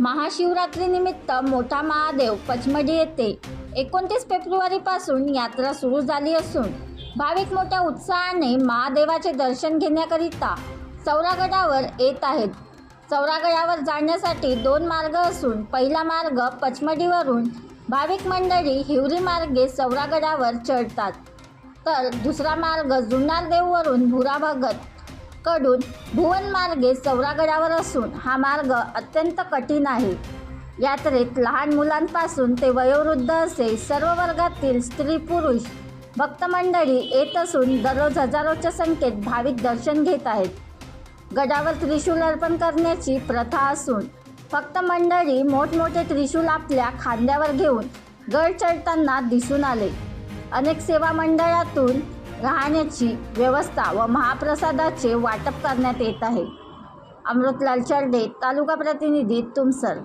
महाशिवरात्रीनिमित्त मोठा महादेव पचमडी येथे एकोणतीस फेब्रुवारीपासून यात्रा सुरू झाली असून भाविक मोठ्या उत्साहाने महादेवाचे दर्शन घेण्याकरिता चौरागडावर येत आहेत. चौरागडावर जाण्यासाठी दोन मार्ग असून पहिला मार्ग पचमडीवरून भाविक मंडळी हिवरी मार्गे चौरागडावर चढतात. तर दुसरा मार्ग जुन्नार देववरून भुरा भगत कडून भुवन मार्गे चौरागडावर असून हा मार्ग अत्यंत कठीण आहे. यात्रेत लहान मुलांपासून ते वयोवृद्ध असे सर्व वर्गातील स्त्री पुरुष भक्तमंडळी येत असून दररोज हजारोच्या संख्येत भाविक दर्शन घेत आहेत. गडावर त्रिशूल अर्पण करण्याची प्रथा असून फक्त मंडळी मोठमोठे त्रिशूल आपल्या खांद्यावर घेऊन गड चढताना दिसून आले. अनेक सेवा मंडळातून राहण्याची व्यवस्था व महाप्रसादाचे वाटप करण्यात येत आहे. अमृतलाल चर्डे तालुका प्रतिनिधी तुमसर.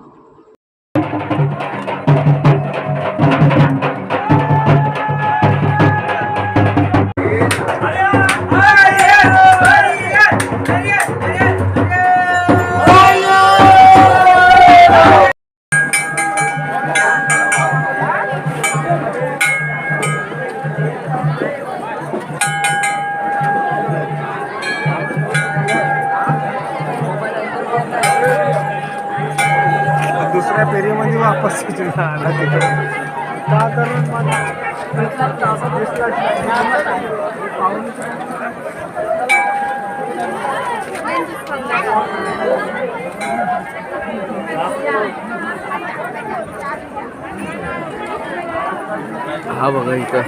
दुसऱ्या फेरीमध्ये वापस आला तिकडे का करून हा बघा इथं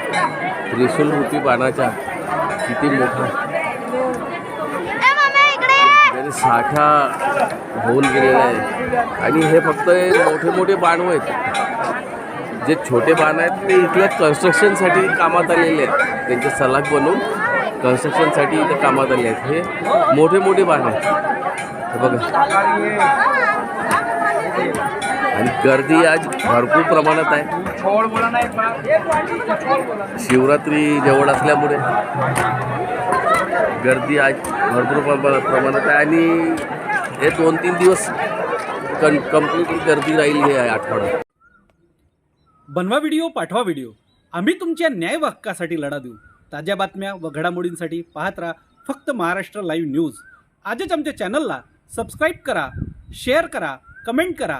त्रिशूल होती बाणाच्या किती मोठा साठा होऊन गेलेला आहे. आणि हे फक्त मोठे मोठे बाण आहेत जे छोटे बाण आहेत ते इथल्या कन्स्ट्रक्शनसाठी कामात आलेले आहेत. त्यांचे सलाग बनवून कन्स्ट्रक्शनसाठी इथं कामात आले आहेत. हे मोठे मोठे बाण आहेत. बघा. आणि गर्दी आज भरपूर प्रमाणात आहे. शिवरात्री जवळ असल्यामुळे गर्दी आज भरपूर प्रमाणात प्रमाणात आहे. आणि हे दोन तीन दिवस कं कंप्लीट गर्दी राहील हे आहे आठवडा. बनवा व्हिडिओ पाठवा व्हिडिओ आम्ही तुमच्या न्याय हक्कासाठी लढा देऊ. ताज्या बातम्या व घडामोडींसाठी पाहत राहा फक्त महाराष्ट्र लाईव्ह न्यूज आजच आमच्या चॅनलला सबस्क्राईब करा शेअर करा कमेंट करा.